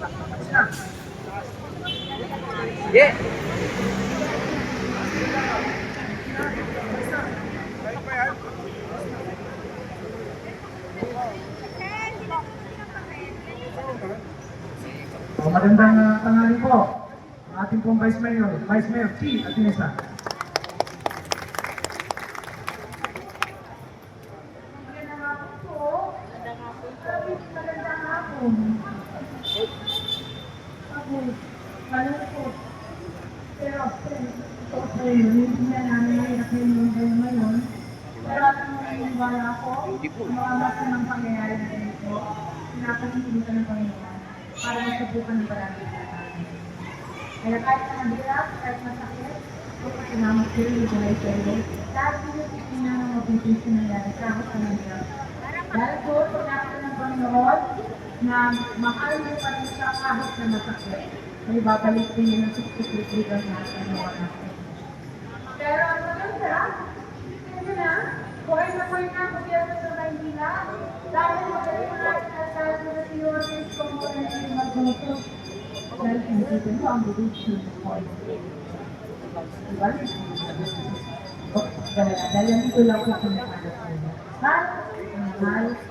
Yeah. O, magandang uh, tanghali po. Ating pong Vice Mayor, Vice Mayor T. Atinesa. Magandang hapon po. Magandang hapon. Ako, malungkot. Pero, okay, hindi na namin mahirap yung mundo ngayon. Pero at ang naniniwala ko, mga basta ng pangyayari na ito, pinapahintulutan ng Panginoon para masubukan ng parami sa atin. Kaya kahit mahirap, masakit, kung sinamot ko yung buhay dahil pinipitin na ng mabuting sinayari sa ako po, pagkakita ng Panginoon na mahal mo pa rin sa kahit na masakit, may babalik din yun ang suksik-librigan natin mga natin. Pero ang maganda, kasi na, point na point na gobyerno sa Maynila, dahil magaling na at dahil sa theories kung mo na yung magluto. Dahil pinagkita mo ang bubudyo ng point. Diba? Dahil dito lang po kung ko. Mahal, mahal, mahal.